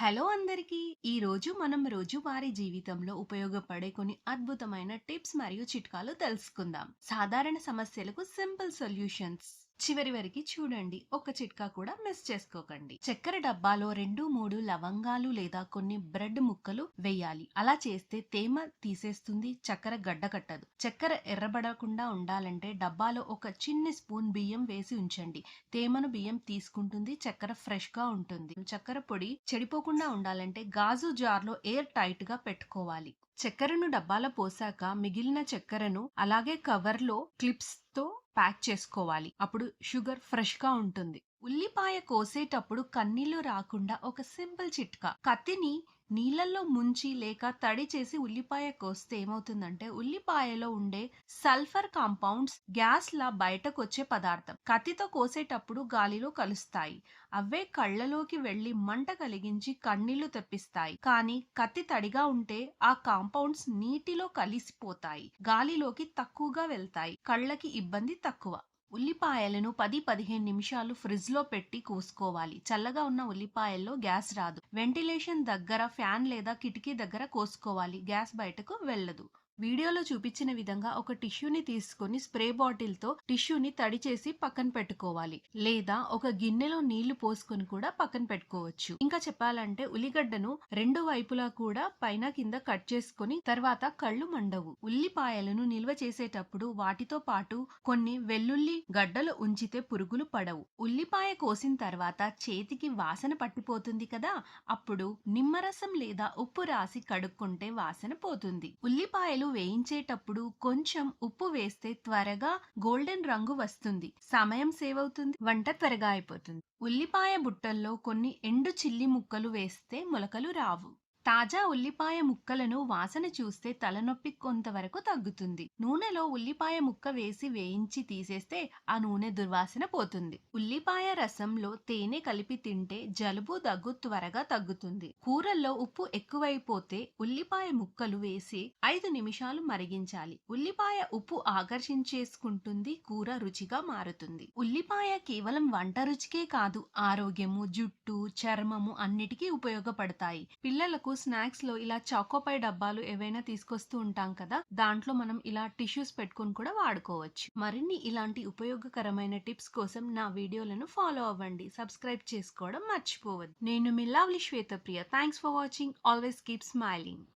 Hello అందరికీ! ఈరోజు మనం రోజువారీ జీవితంలో ఉపయోగపడే కొన్ని అద్భుతమైన టిప్స్ మరియు చిట్కాలు తెలుసుకుందాం. సాధారణ సమస్యలకు సింపుల్ సొల్యూషన్స్. చివరి వరకు చూడండి. ఒక చిట్కా కూడా మిస్ చేసుకోకండి. చక్కెర డబ్బాలో 2, 3 లవంగాలు లేదా కొన్ని బ్రెడ్ ముక్కలు వేయాలి. అలా చేస్తే తేమ తీసేస్తుంది, చక్కెర గడ్డ కట్టదు చక్కెర ఎర్రబడకుండా ఉండాలంటే డబ్బాలో ఒక చిన్ని స్పూన్ బియ్యం వేసి ఉంచండి. తేమను బియ్యం తీసుకుంటుంది, చక్కెర ఫ్రెష్గా ఉంటుంది. చక్కెర పొడి చెడిపోకుండా ఉండాలంటే గాజు జార్లో ఎయిర్ టైట్గా పెట్టుకోవాలి. చక్కెరను డబ్బాలో పోసాక మిగిలిన చక్కెరను అలాగే కవర్లో క్లిప్స్తో ప్యాక్ చేసుకోవాలి. అప్పుడు షుగర్ ఫ్రెష్గా ఉంటుంది. ఉల్లిపాయ కోసేటప్పుడు కన్నీళ్ళు రాకుండా ఒక సింపుల్ చిట్కా. కత్తిని నీళ్ళల్లో ముంచి లేక తడి చేసి ఉల్లిపాయ కోస్తే ఏమవుతుందంటే ఉల్లిపాయలో ఉండే సల్ఫర్ కాంపౌండ్స్ గ్యాస్ లా బయటకొచ్చే పదార్థం. కత్తితో కోసేటప్పుడు గాలిలో కలుస్తాయి. అవే కళ్ళలోకి వెళ్ళి మంట కలిగించి కన్నీళ్ళు తెప్పిస్తాయి. కానీ కత్తి తడిగా ఉంటే ఆ కాంపౌండ్స్ నీటిలో కలిసిపోతాయి. గాలిలోకి తక్కువగా వెళ్తాయి. కళ్ళకి ఇబ్బంది తక్కువ. ఉల్లిపాయలను 10-15 నిమిషాలు ఫ్రిడ్జ్లో పెట్టి కోసుకోవాలి. చల్లగా ఉన్న ఉల్లిపాయల్లో గ్యాస్ రాదు. వెంటిలేషన్ దగ్గర ఫ్యాన్ లేదా కిటికీ దగ్గర కోసుకోవాలి. గ్యాస్ బయటకు వెళ్ళదు. వీడియోలో చూపించిన విధంగా ఒక టిష్యూని తీసుకొని స్ప్రే బాటిల్తో టిష్యూని తడి చేసి పక్కన పెట్టుకోవాలి. లేదా ఒక గిన్నెలో నీళ్ళు పోసుకొని కూడా పక్కన పెట్టుకోవచ్చు. ఇంకా చెప్పాలంటే ఉల్లిగడ్డను రెండు వైపులా కూడా పైన కింద కట్ చేసుకొని తర్వాత కళ్ళు మండవు. ఉల్లిపాయలను నిల్వ చేసేటప్పుడు వాటితో పాటు కొన్ని వెల్లుల్లి గడ్డలు ఉంచితే పురుగులు పడవు. ఉల్లిపాయ కోసిన తర్వాత చేతికి వాసన పట్టిపోతుంది కదా అప్పుడు నిమ్మరసం లేదా ఉప్పు రాసి కడుక్కుంటే వాసన పోతుంది. ఉల్లిపాయలు వేయించేటప్పుడు కొంచెం ఉప్పు వేస్తే త్వరగా గోల్డెన్ రంగు వస్తుంది. సమయం సేవ్ అవుతుంది. వంట త్వరగా అయిపోతుంది. ఉల్లిపాయ బుట్టల్లో కొన్ని ఎండు చిల్లి ముక్కలు వేస్తే మొలకలు రావు. తాజా ఉల్లిపాయ ముక్కలను వాసన చూస్తే తలనొప్పి కొంతవరకు తగ్గుతుంది. నూనెలో ఉల్లిపాయ ముక్క వేసి వేయించి తీసేస్తే ఆ నూనె దుర్వాసన పోతుంది. ఉల్లిపాయ రసంలో తేనె కలిపి తింటే జలుబు దగ్గు త్వరగా తగ్గుతుంది. కూరల్లో ఉప్పు ఎక్కువైపోతే ఉల్లిపాయ ముక్కలు వేసి ఐదు నిమిషాలు మరిగించాలి. ఉల్లిపాయ ఉప్పు ఆకర్షించేసుకుంటుంది కూర రుచిగా మారుతుంది. ఉల్లిపాయ కేవలం వంట రుచికే కాదు ఆరోగ్యము, జుట్టు, చర్మము అన్నిటికీ ఉపయోగపడతాయి. పిల్లలకు స్నాక్స్లో ఇలా చాకోపై డబ్బాలు ఏవైనా తీసుకొస్తూ ఉంటాం కదా దాంట్లో మనం ఇలా టిష్యూస్ పెట్టుకొని కూడా వాడుకోవచ్చు. మరిన్ని ఇలాంటి ఉపయోగకరమైన టిప్స్ కోసం నా వీడియోలను ఫాలో అవ్వండి. సబ్స్క్రైబ్ చేసుకోవడం మర్చిపోవద్దు. నేను మీ lovely Swethapriya. Thanks for watching. Always keep smiling.